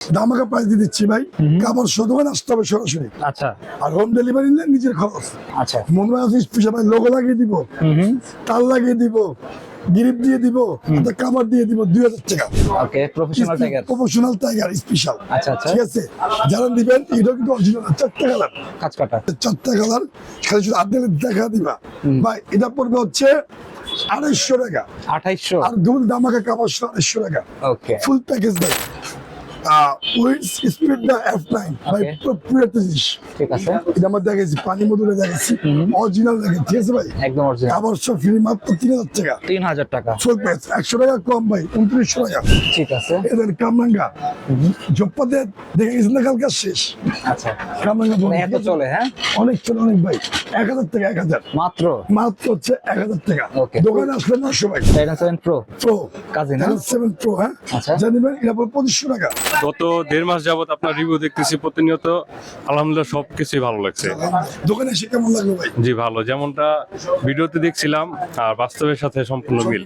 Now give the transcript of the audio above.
দামাকা price দিয়ে দিচ্ছি ভাই। কাপড় শতমান আসতে হবে সরাসরি। আচ্ছা। আর হোম ডেলিভারি নিলে নিজের খরচ। আচ্ছা। মনে হয় স্পেশাল ভাই লোগো লাগিয়ে দিব। তার লাগিয়ে দিব। গ্রিপ দিয়ে দিব। একটা কাভার দিয়ে দিব দুই হাজার টাকা। Okay professional tiger professional tiger special আচ্ছা আচ্ছা। ঠিক আছে? যারা দিবেন এটাও কিন্তু অরিজিনাল চারটা কালার কাজ কাটা। চারটা কালার খালি শুধু আর্ধেক দেখা দিবা। ভাই এটা পড়বে হচ্ছে আড়াইশো টাকা। আঠাইশশো আর দুল দামাকা কাপড় আড়াইশো টাকা। ওকে ফুল প্যাকেজ ভাই। উইন্স স্পিড না এফ নাইন ভাই Okay. পুরো পুরো একটা জিনিস ঠিক আছে। এটা আমরা দেখেছি পানি মধুরে দেখেছি অরিজিনাল দেখে ঠিক আছে ভাই? একদম অরিজিনাল কাপড় সব ফ্রি মাত্র তিন হাজার টাকা। তিন হাজার টাকা। ফুল একশো টাকা কম ভাই উনত্রিশশো টাকা। ঠিক আছে। এদের কামরাঙ্গা। জপ্পাতে দেখে গেছেন না কালকে শেষ? আচ্ছা। মানে এত চলে হ্যাঁ? অনেক চলে অনেক ভাই। এক হাজার টাকা এক হাজার। মাত্র? মাত্র হচ্ছে এক হাজার টাকা। দোকানে আসলে নশো ভাই। সেভেন প্রো প্রো কাজে না? সেভেন প্রো হ্যাঁ? আচ্ছা। জানিবেন এটা পড়বে পঁচিশশো টাকা। গত দেড় মাস যাবত আপনার রিভিউ দেখতেছি প্রতিনিয়ত। আলহামদুলিল্লাহ সবকিছুই ভালো লাগছে। দোকানে এসে কেমন লাগল ভাই? জি ভালো। যেমনটা ভিডিওতে দেখছিলাম আর বাস্তবের সাথে সম্পূর্ণ মিল।